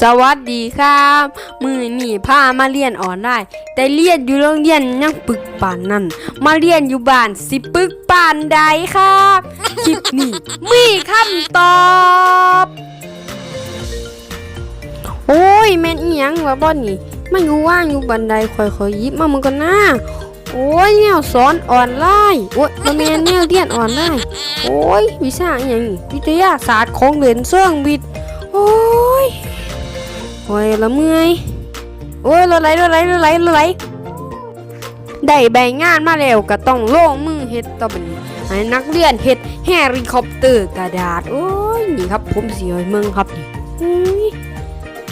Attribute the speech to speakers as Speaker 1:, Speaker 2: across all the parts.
Speaker 1: สวัสดีครับ มือนี่พามาเรียนออนไลน์แต่เรียนอยู่โรงเรียนยังปึกป่านนั่น มาเรียนอยู่บ้านสิปึกป่านใดครับคลิปนี้มีคำตอบ โอ้ยแม่นอีหยังวะบ่นี่มันอยู่ว่างอยู่บันไดคอยๆหยิบมามันก็น่า โอ้ยแนวสอนออนไลน์โอ้ยบ่แมนแนวเรียนออนไลน์โอ้ยวิชาอย่างนี้วิทยาศาสตร์ของเรียนเสื่องวิทย์โอ้ยโอ้ยละเมื่อยโอ้ยละไหลละไหลละไหลละไหลได้ใบงานมาแล้วก็ต้องลงมือเฮ็ดต่อไปนี้ให้นักเรียนเฮ็ดเฮลิคอปเตอร์กระดาษโอ้ยนี่ครับผมสิให้เมืองครับนี่อุ้ย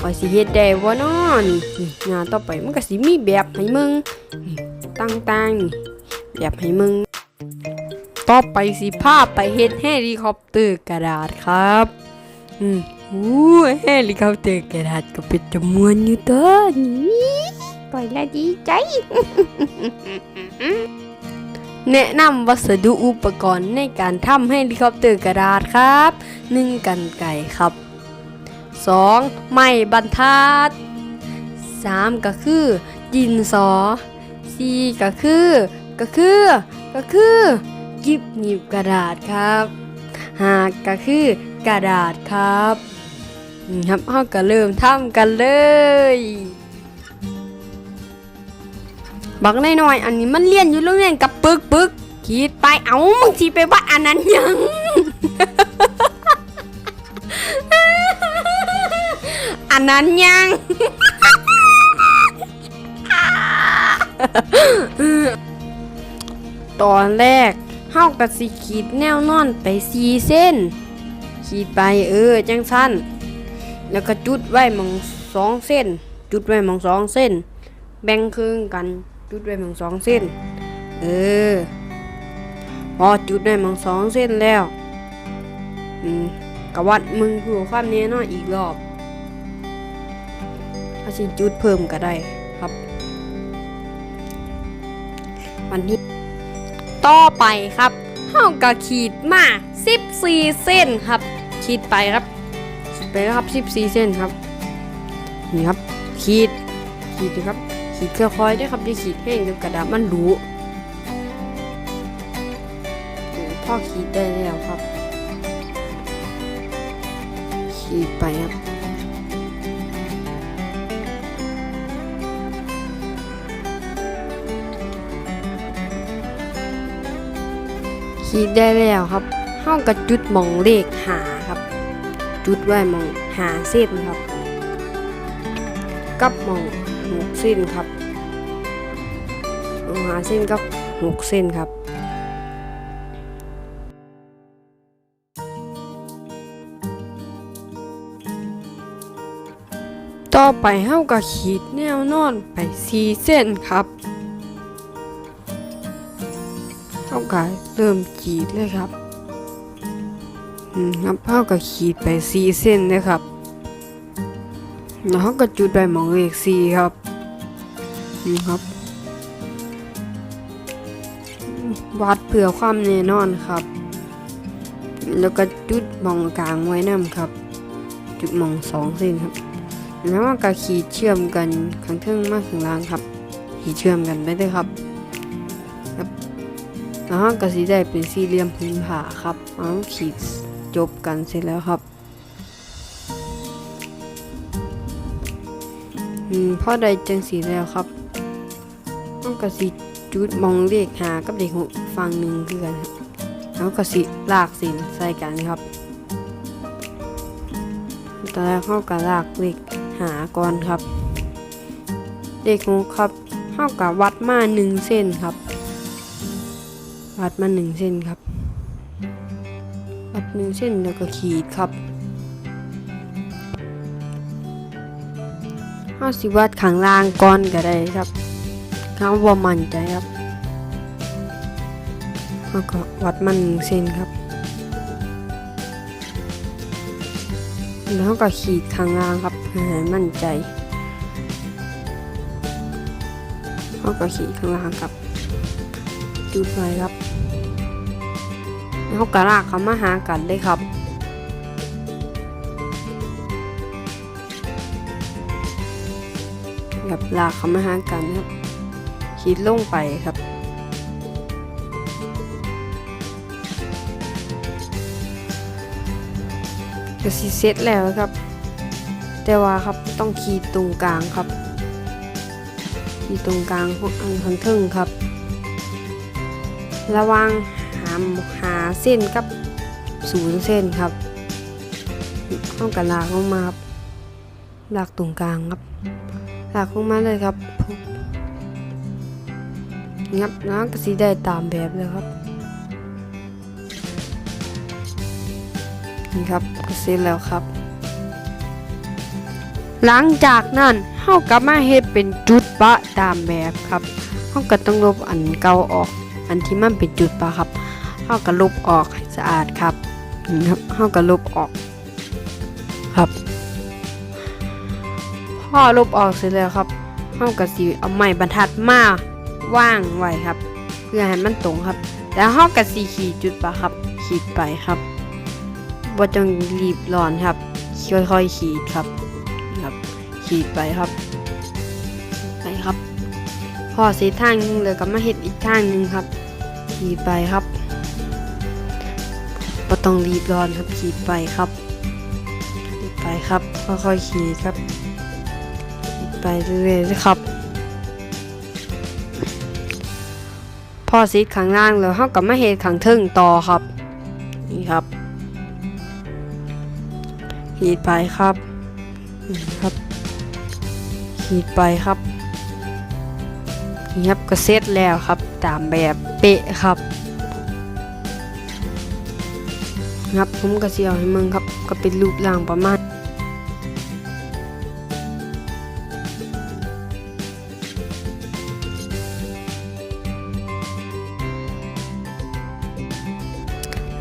Speaker 1: ว่าสิเฮ็ดได้บ่น้อนี่นี่งานต่อไปมันก็สิมีแบบให้มึง ต่างๆนี่แบบให้มึง ต่อไปสิพาพไปเฮ็ดเฮลิคอปเตอร์กระดาษครับ อืมอู้เฮลิคอปเตอร์กระดาษก็เป็นจำนวนอยู่เด้อนี่ปล่อยละดีใจ แนะนำวัสดุอุปกรณ์ในการทำเฮลิคอปเตอร์กระดาษครับหนึ่งกันไก่ครับ 2. ไม้บรรทัด 3. ก็คือดินสอ 4. ก็คือ ก็คือ ก็คือกิบหนีบกระดาษครับ 5. ก็คือกระดาษครับนี่ครับเราก็เริ่มทำกันเลยบักน้อยๆอันนี้มันเรียนอยู่โรงเรียนกับปึกปึกคิดไปเอามึงสิไปว่าอันนั้นยังอันนั้นยัง ตอนแรกเฮากับสิขีดแนวนอนไปสีเส้น ขีดไปเออจังสั้น แล้วก็จุดไว้หมองสองเส้น จุดไว้หมองสองเส้น แบ่งครึ่งกัน จุดไว้หมองสองเส้น เออ พอจุดไว้หมองสองเส้นแล้ว อืมกวัดมึงเพื่ความแน่นอนอีกรอบถ้าสิจุดเพิ่มก็ได้ วันนี้ ต่อไปครับเฮาก็ขีดมา14เส้นครับ ขีดไปครับขีดไปแล้วครับ14เส้นครับนี่ครับ ขีดขีดดูครับ ขีดค่อยๆด้วยครับอย่าขีดแห้งเดี๋ยวกระดาษมันรู้พ่อขีดได้แล้วครับ ขีดไปครับ ขีดได้แล้วครับเฮากับจุดมองเลขหาครับ จุดไว้มองหาเส้นครับ กับมองหกเส้นครับหมองหาเส้นกับหกเส้นครับต่อไปเฮาก็ขีดแนวนอนไปสี่เส้นครับ กับเริ่มขีดเลยครับอืมครับเท่ากับขีดไปสี่เส้นเลยครับแล้วเขาก็จุดไปหมองเลขสี่ครับนี่ครับวัดเผื่อความแน่นอนครับ แล้วก็จุดมองกลางไว้น้ำครับ จุดมองสองเส้นครับ แล้วก็ขีดเชื่อมกันข้างเทิงมากข้างล่างครับ ขีดเชื่อมกันไปเลยครับ แล้วเราก็สิได้เป็นสี่เหลี่ยมพื้นผาครับเอาขีดจบกันเสร็จแล้วครับอืมพอได้จังสีแล้วครับเราก็สิจุดมองเลขหากับเลขหกฝั่งหนึ่งคือกันครับแล้วก็สิลากสินใส่กันครับตอนแรกเข้าก็ลากเลขหาก่อนครับเลขหกครับเข้ากับวัดมาหนึ่งเส้นครับ วัดมาหนึ่งเส้นครับ วัดหนึ่งเส้นแล้วก็ขีดครับห้าสิวัดข้างล่างก่อนก็ได้ครับเขาว่ามั่นใจครับแล้วก็วัดมาหนึ่งเส้นครับ แล้วก็ขีดข้างล่างครับให้มั่นใจแล้วก็ขีดข้างล่างครับจุดไว้ครับ เขากระลากเขามาหากันเลยครับกับลากเขามาหากันครับคิดลงไปครับก็ซีเสร็จแล้วครับ แต่ว่าครับต้องขีดตรงกลางครับ ขีดตรงกลางของอังทังทึ่งครับ ระวัง หามหาเส้นกับศูนย์เส้นครับเข้ากับลากลงมาครับลากตรงกลางครับลากลงมาเลยครับงับน้ำก็สีได้ตามแบบเลยครับนี่ครับก็เสร็จแล้วครับ หลังจากนั้นเฮาก็มาเฮ็ดเป็นจุดปะตามแบบครับเฮาก็ต้องลบอันเก่าออก อันที่มันเป็นจุดปะครับ เฮาก็ลบออกให้สะอาดครับนี่ครับเฮาก็ลบออก ครับพอลบออกเสร็จแล้วครับเฮาก็สิเอาไม้บรรทัดมาว่างไว้ครับ เพื่อให้มันตรงครับ แล้วเฮาก็สิขีดจุดปะครับ ขีดไปครับบ่ต้องรีบร้อนครับค่อยๆขีดครับนี่ครับขีดไปครับไปครับ พอเสร็จทางหนึงเลยก็มาเฮ็ดอีกทางหนึงครับ ขีดไปครับ บ่ต้องรีบร้อนครับขีดไปครับขีดไปครับค่อยๆขีดครับขีดไปเรื่อยๆนะครับพอเสร็จข้างล่างแล้วเฮาก็มาเฮ็ดข้างเทิงต่อครับนี่ครับขีดไปครับนี่ครับ ขีดไปครับนี่ครับก็เสร็จแล้วครับ ตามแบบเป๊ะครับ ครับ ผมก็เสียวให้มึงครับ ก็เป็นรูปร่างประมาณ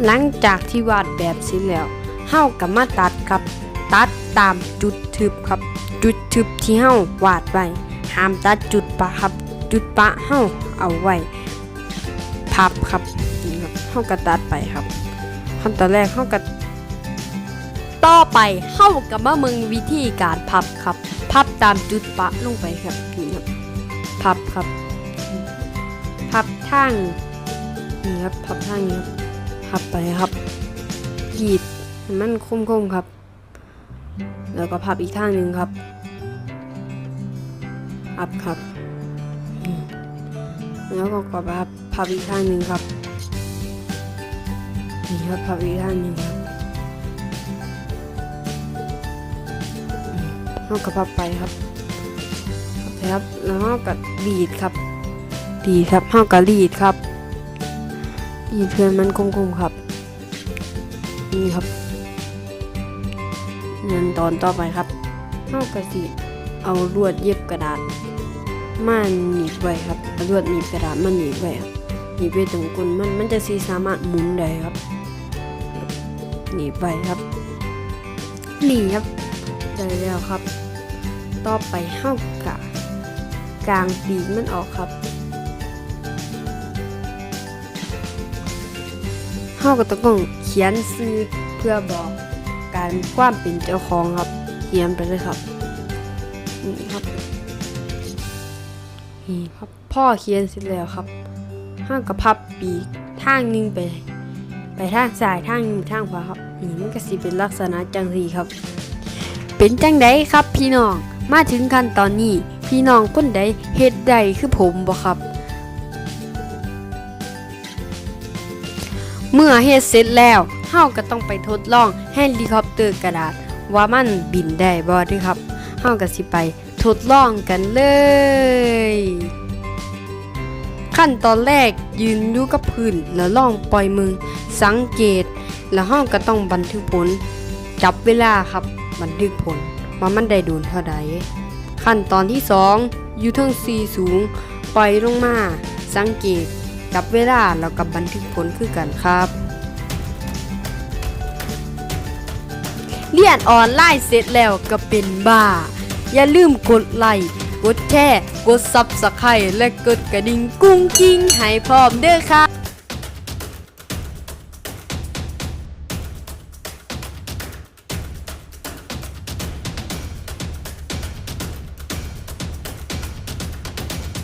Speaker 1: หลังจากที่วาดแบบเสร็จแล้วเฮากับมาตัดครับ ตัดตามจุดทึบครับ จุดทึบที่เฮาวาดไว้ห้ามตัดจุดปะครับ จุดปะเฮาเอาไว้ พับครับนี่ครับเฮาก็ตัดไปครับ ขั้นตอนแรกเฮาก็ต่อไปเฮากับมาเมืองวิธีการพับครับ พับตามจุดปะลงไปครับนี่ครับพับครับ พับทางนี่ครับพับทางนี้ครับพับไปครับกรีดให้มันคมๆครับ แล้วก็พับอีกข้างหนึ่งครับพับครับ แล้วก็กพับพับอีกข้างหนึ่งครับ นี่ครับพับอีกข้างหนึ่งครับอืมแล้วก็พับไปครับพับไปครับ แล้วก็ดีดครับ ดีดครับเ้าก็รีดครับดีดเพื่อนมันคมๆครับ นี่ครับเงินตอนต่อไปครับเท่ากับสิเอาลวดเย็บกระดาษมาหนีบไว้ครับเอาลวดหนีบกระดาษมาหนีบไว้ครับหนีบไว้ตรงก้นมันมันจะสีสามารถหมุนได้ครับ หนีไว้ครับ หนีครับได้แล้วครับ ต่อไปเท่ากับกลางปีกมันออกครับเท่ากับต้องเขียนซื้อเพื่อบอกการความเป็นเจ้าของครับ เขียนไปเลยครับนี่ครับนี่ครับ พ่อเขียนเสร็จแล้วครับห้างกับพับปีกทางหนึงไป ไปทางซ้ายทางหนึงทางขวาครับนี่มันก็สิเป็นลักษณะจังสีครับ เป็นจังไดครับพี่น้องมาถึงขั้นตอนนี้ พี่น้องคนใดเฮ็ดใดคือผมบ่ครับ เมื่อเฮ็ดเสร็จแล้วเฮาก็ต้องไปทดลองเฮลิคอปเตอร์กระดาษ ว่ามันบินได้บ่ด้อครับเฮาก็สิไปทดลองกันเลย ขั้นตอนแรกยืนอยู่กับพื้นแล้วลองปล่อยมือ สังเกต แล้วเฮาก็ต้องบันทึกผล จับเวลาครับบันทึกผลว่ามันได้โดนเท่าใดขั้นตอนที่สองอยู่เทั้งสีสูง ปล่อยลงมา สังเกต จับเวลาแล้วกับบันทึกผลคือกันครับเรียนออนไลน์เสร็จแล้วก็เป็นบ้า อย่าลืมกดไลค์ กดแชร์ กดซับสไครต์และกดกระดิ่งกุ้งกิ้งให้พร้อมเด้อค่ะ